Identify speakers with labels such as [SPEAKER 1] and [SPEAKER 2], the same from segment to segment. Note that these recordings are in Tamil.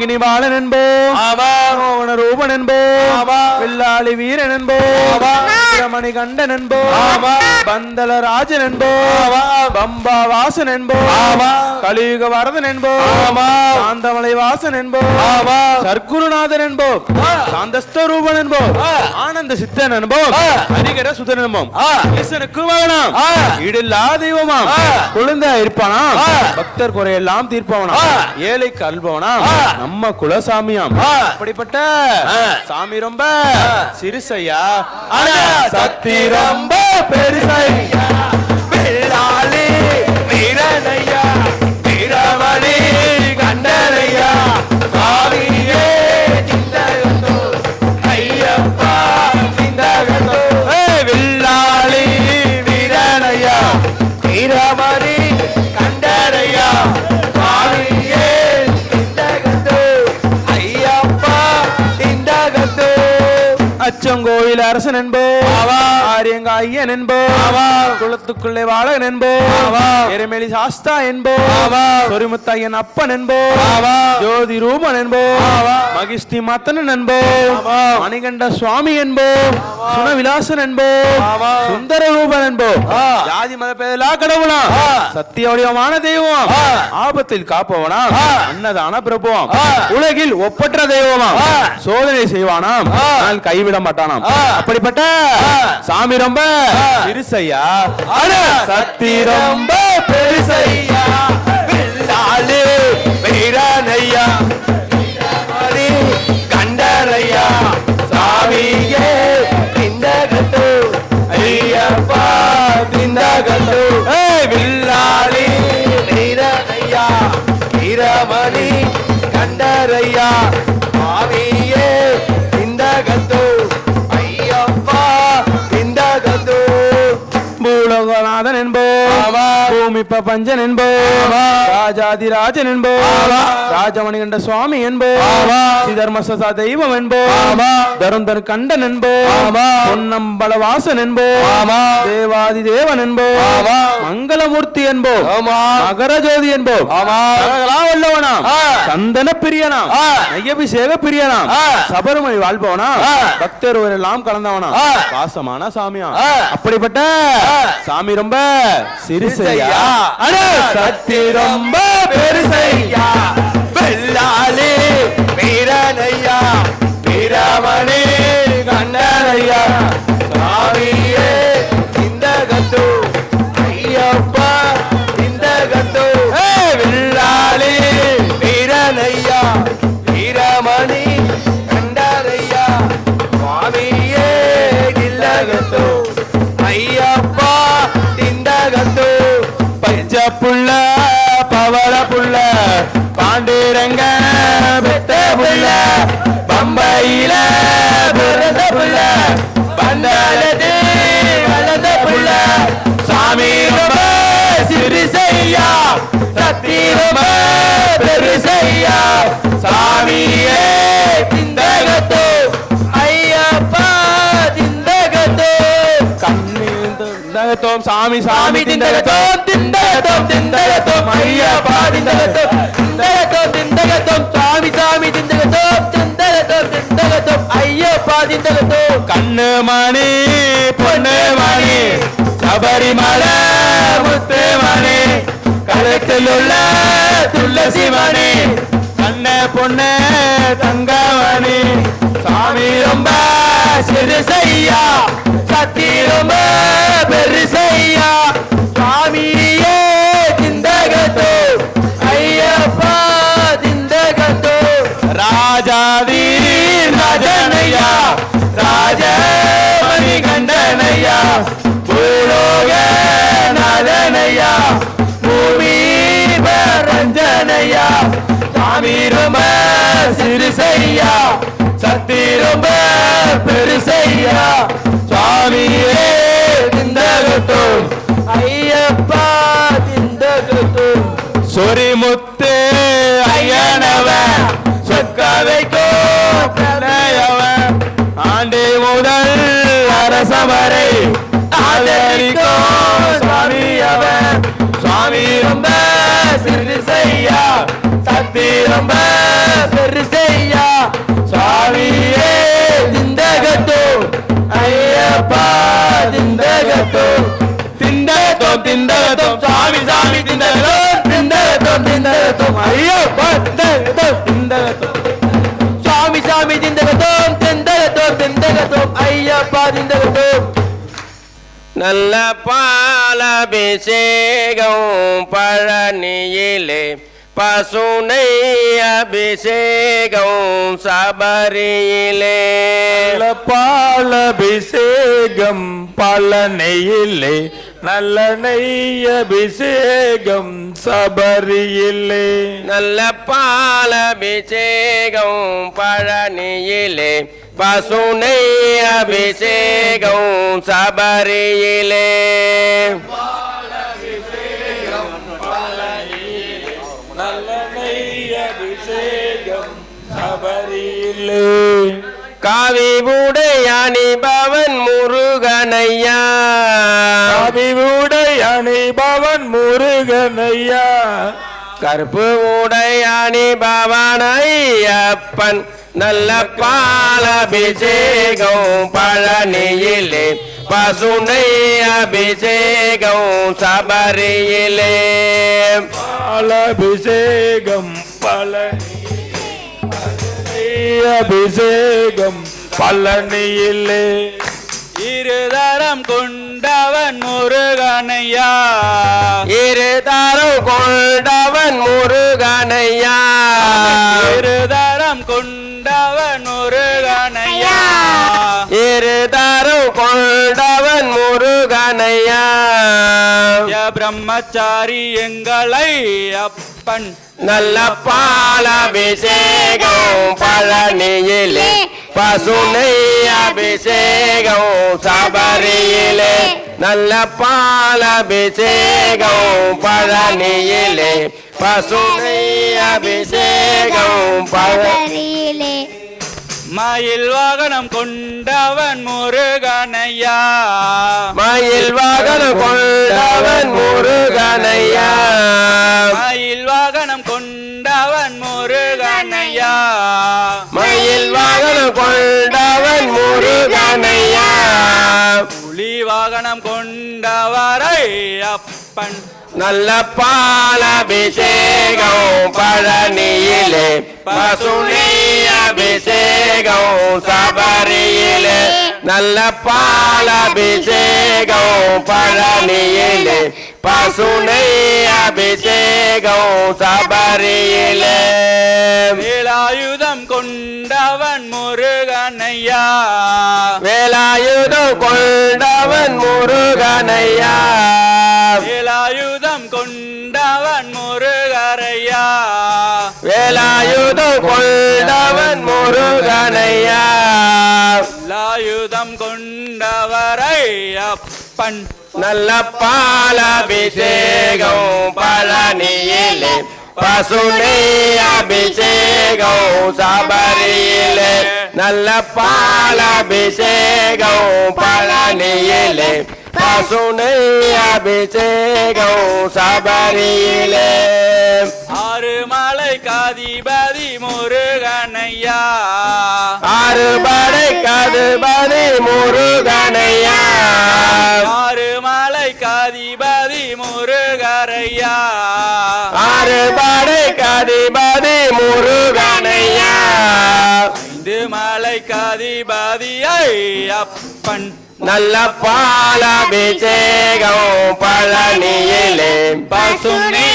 [SPEAKER 1] மோகினி பாலன் என்போ ரூபன் என்போ வில்லாளி வீரன் என்போ வீரமணி கண்டன் என்போ பந்தல ராஜன் என்போ பம்பா வாசன் என்போ கலியுக வரதன் என்போ சாந்தமலை வாசன் என்போ சர்க்குருநாதன் என்போ சாந்தஸ்தரூபன் என்போ ஆனந்த சித்தன் என்போ ஹரிகர சுதன் என்போம் ஈசனுக்கு மகனாம் இடில்லா தெய்வமாம் குழந்தை இருப்பானாம் பக்தர் குறையெல்லாம் தீர்ப்பவனாம் ஏழைக்கு அல்பவனாம் நம்ம குலசாமியாம். அப்படிப்பட்ட சாமி ரொம்ப சிறுசையா ஆனா சக்தி ரொம்ப பெருசையா வெள்ளாளி வீரனையா அச்சங்கோயில் அரசன் என்போ. ஆரியங்க ஐயன் என்போ. குளத்துக்குள்ளே வாழகன் என்போ. எருமெலி சாஸ்தா என்போ. சொரிமுத்தையன் அப்பன் என்போ. ஜோதி ரூபன் என்போ. மகிஷ்டி மத்தனன் என்போ. மணிகண்ட சுவாமி என்போ. சுனவிலாசன் என்போ. சுந்தர ரூபன் என்போ. ஜாதி மத பேதலா கடவுளா சத்திய வடிவமான தெய்வம் ஆபத்தில் காப்பவனா அன்னதான பிரபுவாம். உலகில் ஒப்பற்ற தெய்வமாம். சோதனை செய்வானாம். கைவிட மாட்டானாம். அப்படிப்பட்ட சாமி ரொம்ப பெருசையா? சக்தி ரொம்ப பெருசையா? வீரனையா. கண்டனையா. சாமியே திண்டகத்து ஐயப்பா திண்டகத்து வில்லாளி வீரனையா. வீரமணி கண்டரையா சாமியே பூமி பஞ்சன் என்போ ராஜாதிராஜன் என்போ ராஜமணிகண்ட சுவாமி என்போ சிதர்மசா தெய்வம் என்போ தருந்தர் கண்டன் என்போ பொன்னம்பல வாசன் என்போ தேவாதி தேவன் என்போ மங்களமூர்த்தி என்போ மகர ஜோதி என்போ வல்லவனாம். சந்தன பிரியனாம். நையபிஷேக பிரியனாம். சபரிமலை வாழ்பவனா பக்தர் எல்லாம் கலந்தவனா பாசமான சாமியா அப்படிப்பட்ட சாமி ரொம்ப சிறுசையா. சக்தி ரொம்ப பெருசையா. பம்பையில பிறந்த புள்ள பந்தாலது வளர்ந்த புள்ள. சாமி ரொம்ப சிறுசையா சக்தி ரொம்ப பெருசையா சாமியே திண்டகத்தோ ஐயப்பா திண்டகத்தோ திண்டகத்தோம் சாமி சாமி திண்டகத்தோம் திண்டகத்தோம் திண்டகத்தோம் ஐயப்பா திண்டகத்தோம் திண்டகத்தோம் திண்டகத்தோம் சாமி சாமி திண்டகத்தோம் திண்டகத்தோம் ஐயப்பா திண்டகத்தோம் கண்ணு மணி பொண்ணு மணி சபரிமலை முத்து மணி. கழுத்தில் உள்ள துளசி மணி கண்ண பொண்ணு தங்கமணி சாமி ரொம்ப சிறுசையா சக்தி ரொம்ப பெருசையா. சாமியே திண்டகத்தோ ஐயப்பா திண்டகத்தோ ராஜாதி பூலோக நாதனையா பூமி ரஞ்சனையா சாமி ரொம்ப சிறுசையா சக்தி ரொம்ப பெருசையா சுவாமியே திந்தகட்டும் ஐயப்பா திந்தகட்டும். சொரிமுத்து ஐயனவன் சொக்க வைக்கும் பிள்ளையவன் ஆண்டு முதல் அரசமரை சுவாமி அவர் சுவாமி ரொம்ப சிறு செய்யா சக்தி ரொம்ப பெரு செய்யா சுவாமியே திந்தகத்தோ ஐயப்பா திந்தகத்தோ திந்தகத்தோ திந்தகத்தோ சுவாமி சாமி திந்தகத்தோ திந்தகத்தோ திந்தகத்தோ ஐயப்பா திந்தகத்தோ திந்தகத்தோ சுவாமி சாமி திந்தகத்தோ திந்தகத்தோ திந்தகத்தோ ஐயப்பா திந்தகத்தோ
[SPEAKER 2] நல்ல பாலபிஷேகம் பழனியிலே. பசுனை அபிஷேகம் சபரியிலே.
[SPEAKER 1] பாலபிஷேகம் பழனையிலே. நல்ல நெய் அபிஷேகம் சபரியிலே.
[SPEAKER 2] நல்ல பாலபிஷேகம் பழனியிலே. பசுனை அபிஷேகம் சபரியிலே.
[SPEAKER 1] நல்ல நெய்
[SPEAKER 2] பவன் முருகனையா.
[SPEAKER 1] அபிவுடை அணிபவன் முருகனையா.
[SPEAKER 2] கருப்பு உடையானி பவனையப்பன் நல்ல பாலபிஷேகம் பழனியிலே பசுனை அபிஷேகம் சபரியிலே.
[SPEAKER 1] பாலபிஷேகம் பழனி அபிஷேகம் பழனியிலே.
[SPEAKER 3] இருதரம் கொண்டவன் முருகனையா.
[SPEAKER 2] இரு தரம் கொண்டவன் முருகனையா.
[SPEAKER 3] இருதரம் கொண்டவன் முருகனையா.
[SPEAKER 2] இரு தரம் கொண்டவன் முருகனையா.
[SPEAKER 3] பிரம்மச்சாரி எங்களை அப்பன்.
[SPEAKER 2] நல்ல பாலபிஷேகம் பழனியிலே பசுனை அபிஷேகம் சபரியிலே நல்ல பாலபிஷேகம் பழனியிலே பசுனை அபிஷேகம் பழ
[SPEAKER 4] பழனியிலே
[SPEAKER 3] மயில் வாகனம் கொண்டவன் முருகனையா
[SPEAKER 2] மயில் வாகனம் கொண்டவன் முருகனையா
[SPEAKER 3] மயில் வாகனம் கொண்டவன் முருகனையா
[SPEAKER 2] மயில் வாகனம் கொண்டவன் முருகனையா
[SPEAKER 3] வாகனம் கொண்டவரை அப்பன்.
[SPEAKER 2] நல்ல பாலபிஷேகம் பழனியிலே பசுனி அபிஷேகம் சபரியிலே. நல்ல பாலபிஷேகம் பழனியிலே பசுனை அபிஷேகம் சபரியிலே
[SPEAKER 3] வேலாயுதம் கொண்டவன் முருகனையா.
[SPEAKER 2] வேலாயுதம் கொண்டவன் முருகனையா.
[SPEAKER 3] வேலாயுதம் கொண்டவன் முருகரையா.
[SPEAKER 2] வேலாயுதம் கொண்டவன் முருகனையா.
[SPEAKER 3] வேலாயுதம் கொண்டவரை அப்பன்.
[SPEAKER 2] நல்ல பாலபிஷேகம் பழனியிலே பசுனை அபிஷேகம் சபரியிலே நல்ல பாலபிஷேகம் பழனியிலே பசுனை அபிஷேகம் சபரியிலே
[SPEAKER 3] ஆறு மலை காதிபதி முருகனையா.
[SPEAKER 2] அறுபடை கதுபதி முருகனையா அறுபடை கதிபதி முருகனையா.
[SPEAKER 3] ஐந்து மலை காதிபதியை அப்பன்
[SPEAKER 2] நல்ல பாலபிஷேகம் பழனியிலே
[SPEAKER 3] பசுனை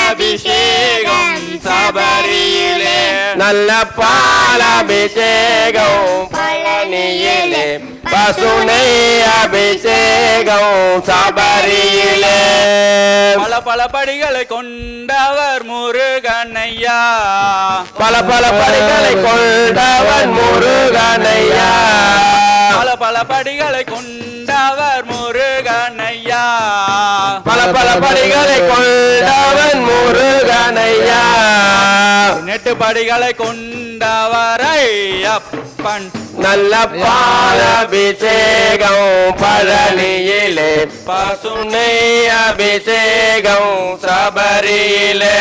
[SPEAKER 3] அபிஷேகம் சபரியிலே
[SPEAKER 2] நல்ல பாலபிஷேகம் பழனியிலே பசுனை அபிஷேகம் சபரியிலே
[SPEAKER 3] பல பல படிகளை கொண்டவர் முருகனையா
[SPEAKER 2] பல பல படிகளை கொண்டவன் முருகனையா
[SPEAKER 3] பல பல படிகளை கொண்டவர் முருகனையா
[SPEAKER 2] பல பல படிகளை கொண்டவன் முருகனையா.
[SPEAKER 3] நெட்டு படிகளை கொண்டவரை அப்பன்
[SPEAKER 2] நல்ல பாலபிஷேகம் பழனியிலே. பசுனை அபிஷேகம் சபரியிலே.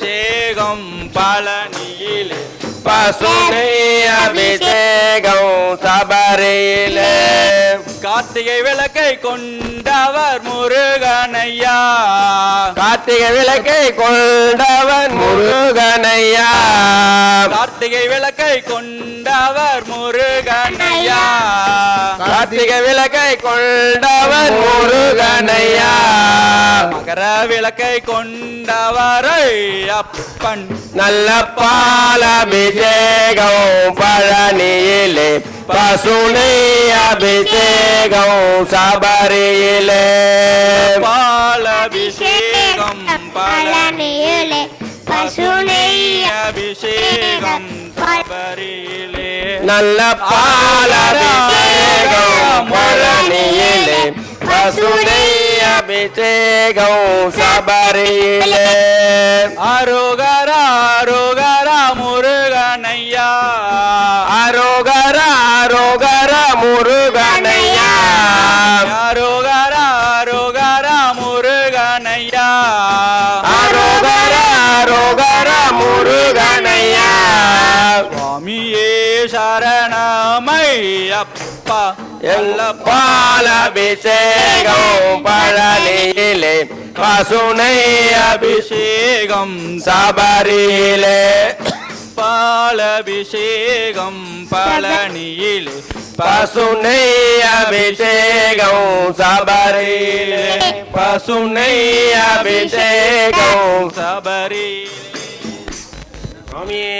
[SPEAKER 3] சேகம் பழனியிலே.
[SPEAKER 2] பசுனை அபிஷேகம் சபரியிலே.
[SPEAKER 3] கார்த்திகை விளக்கை கொண்டவர் முருகனையா.
[SPEAKER 2] கார்த்திகை விளக்கை கொண்டவன் முருகனையா.
[SPEAKER 3] கார்த்திகை விளக்கை கொண்டவர் முருகனையா.
[SPEAKER 2] கார்த்திகை விளக்கை கொண்டவன் முருகனையா.
[SPEAKER 3] மகர விளக்கை கொண்டவரை அப்பன்.
[SPEAKER 2] நல்ல பாலபிஷேகம் பழனியிலே. பசுனை அபிஷேகம் சபரியிலே.
[SPEAKER 3] பல
[SPEAKER 4] பழனியிலே. பசுனை
[SPEAKER 3] அபிஷேகம் பரியிலே
[SPEAKER 2] நல்ல பாலபிஷேகம் பழனியிலே. பசுனை அபிஷேகம் சபரியிலே.
[SPEAKER 3] அரோகரா அரோகரா முருகனையா
[SPEAKER 2] எல்ல பாலபிஷேகம் பழனியிலே பசுனை
[SPEAKER 3] அபிஷேகம்
[SPEAKER 2] சபரியிலே.
[SPEAKER 3] பாலபிஷேகம் பழனியிலே
[SPEAKER 2] பசுனை அபிஷேகம் சபரியிலே. பசுனை அபிஷேகம்
[SPEAKER 3] சபரி
[SPEAKER 2] சுவாமியே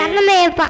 [SPEAKER 4] சரணமையப்பா